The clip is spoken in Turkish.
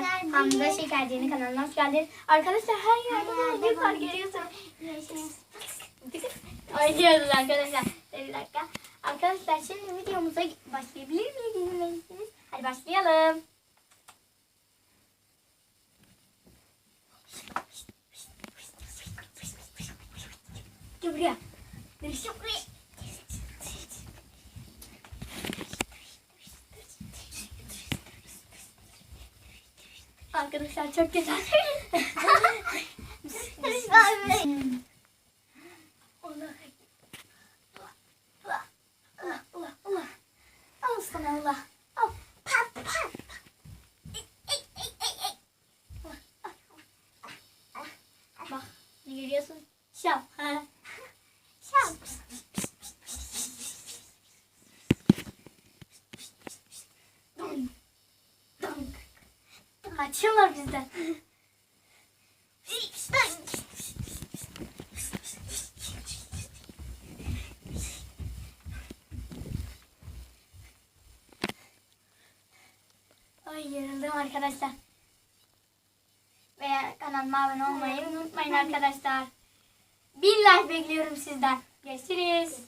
Arkadaşlar, Hamza Şekerci'nin kanalına hoş geldiniz. Arkadaşlar her yerde böcek var görüyorsunuz. Oynuyoruz arkadaşlar. Bir dakika. Arkadaşlar şimdi videomuza başlayabilir miyiz? İzin verirseniz? Hadi başlayalım. Gel buraya. Gel buraya. Arkadaşlar çok güzel. Al. Bak ne görüyorsun? Şap. Şap. Kaçıyorlar bizden. Ay yarıldım arkadaşlar. Ve kanalıma abone olmayı unutmayın arkadaşlar. Bir like bekliyorum sizden. Görüşürüz.